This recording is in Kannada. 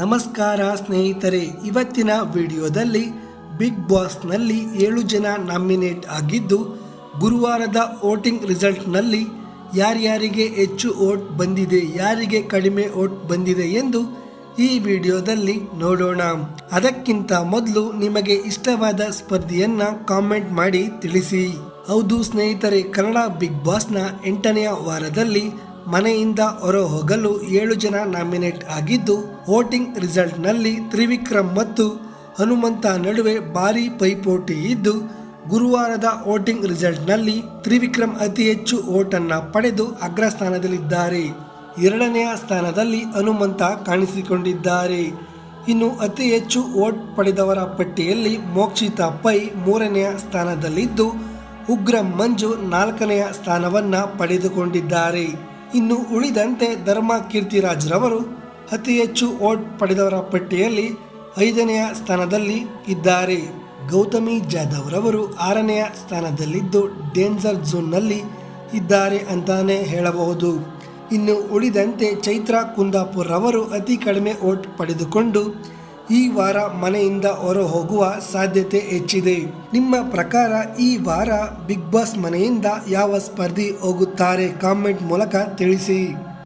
ನಮಸ್ಕಾರ ಸ್ನೇಹಿತರೆ, ಇವತ್ತಿನ ವಿಡಿಯೋದಲ್ಲಿ ಬಿಗ್ ಬಾಸ್ನಲ್ಲಿ ಏಳು ಜನ ನಾಮಿನೇಟ್ ಆಗಿದ್ದು, ಗುರುವಾರದ ವೋಟಿಂಗ್ ರಿಸಲ್ಟ್ನಲ್ಲಿ ಯಾರ್ಯಾರಿಗೆ ಹೆಚ್ಚು ವೋಟ್ ಬಂದಿದೆ, ಯಾರಿಗೆ ಕಡಿಮೆ ವೋಟ್ ಬಂದಿದೆ ಎಂದು ಈ ವಿಡಿಯೋದಲ್ಲಿ ನೋಡೋಣ. ಅದಕ್ಕಿಂತ ಮೊದಲು ನಿಮಗೆ ಇಷ್ಟವಾದ ಸ್ಪರ್ಧೆಯನ್ನ ಕಾಮೆಂಟ್ ಮಾಡಿ ತಿಳಿಸಿ. ಹೌದು ಸ್ನೇಹಿತರೆ, ಕನ್ನಡ ಬಿಗ್ ಬಾಸ್ನ ಎಂಟನೆಯ ವಾರದಲ್ಲಿ ಮನೆಯಿಂದ ಹೊರ ಹೋಗಲು ಏಳು ಜನ ನಾಮಿನೇಟ್ ಆಗಿದ್ದು, ವೋಟಿಂಗ್ ರಿಸಲ್ಟ್ನಲ್ಲಿ ತ್ರಿವಿಕ್ರಮ್ ಮತ್ತು ಹನುಮಂತ ನಡುವೆ ಭಾರೀ ಪೈಪೋಟಿ ಇದ್ದು, ಗುರುವಾರದ ವೋಟಿಂಗ್ ರಿಸಲ್ಟ್ನಲ್ಲಿ ತ್ರಿವಿಕ್ರಮ್ ಅತಿ ಹೆಚ್ಚು ವೋಟನ್ನು ಪಡೆದು ಅಗ್ರಸ್ಥಾನದಲ್ಲಿದ್ದಾರೆ. ಎರಡನೆಯ ಸ್ಥಾನದಲ್ಲಿ ಹನುಮಂತ ಕಾಣಿಸಿಕೊಂಡಿದ್ದಾರೆ. ಇನ್ನು ಅತಿ ಹೆಚ್ಚು ವೋಟ್ ಪಡೆದವರ ಪಟ್ಟಿಯಲ್ಲಿ ಮೋಕ್ಷಿತಾ ಪೈ ಮೂರನೆಯ ಸ್ಥಾನದಲ್ಲಿದ್ದು, ಉಗ್ರ ಮಂಜು ನಾಲ್ಕನೆಯ ಸ್ಥಾನವನ್ನು ಪಡೆದುಕೊಂಡಿದ್ದಾರೆ. ಇನ್ನು ಉಳಿದಂತೆ ಧರ್ಮ ಕೀರ್ತಿರಾಜ್ರವರು ಅತಿ ಹೆಚ್ಚು ವೋಟ್ ಪಡೆದವರ ಪಟ್ಟಿಯಲ್ಲಿ ಐದನೆಯ ಸ್ಥಾನದಲ್ಲಿ ಇದ್ದಾರೆ. ಗೌತಮಿ ಜಾಧವ್ ರವರು ಆರನೆಯ ಸ್ಥಾನದಲ್ಲಿದ್ದು ಡೇಂಜರ್ ಝೋನ್ನಲ್ಲಿ ಇದ್ದಾರೆ ಅಂತಾನೆ ಹೇಳಬಹುದು. ಇನ್ನು ಉಳಿದಂತೆ ಚೈತ್ರ ಕುಂದಾಪುರ್ ರವರು ಅತಿ ಕಡಿಮೆ ವೋಟ್ ಪಡೆದುಕೊಂಡು ಈ ವಾರ ಮನೆಯಿಂದ ಹೊರ ಹೋಗುವ ಸಾಧ್ಯತೆ ಹೆಚ್ಚಿದೆ. ನಿಮ್ಮ ಪ್ರಕಾರ ಈ ವಾರ ಬಿಗ್ ಬಾಸ್ ಮನೆಯಿಂದ ಯಾವ ಸ್ಪರ್ಧಿ ಹೋಗುತ್ತಾರೆ? ಕಾಮೆಂಟ್ ಮೂಲಕ ತಿಳಿಸಿ.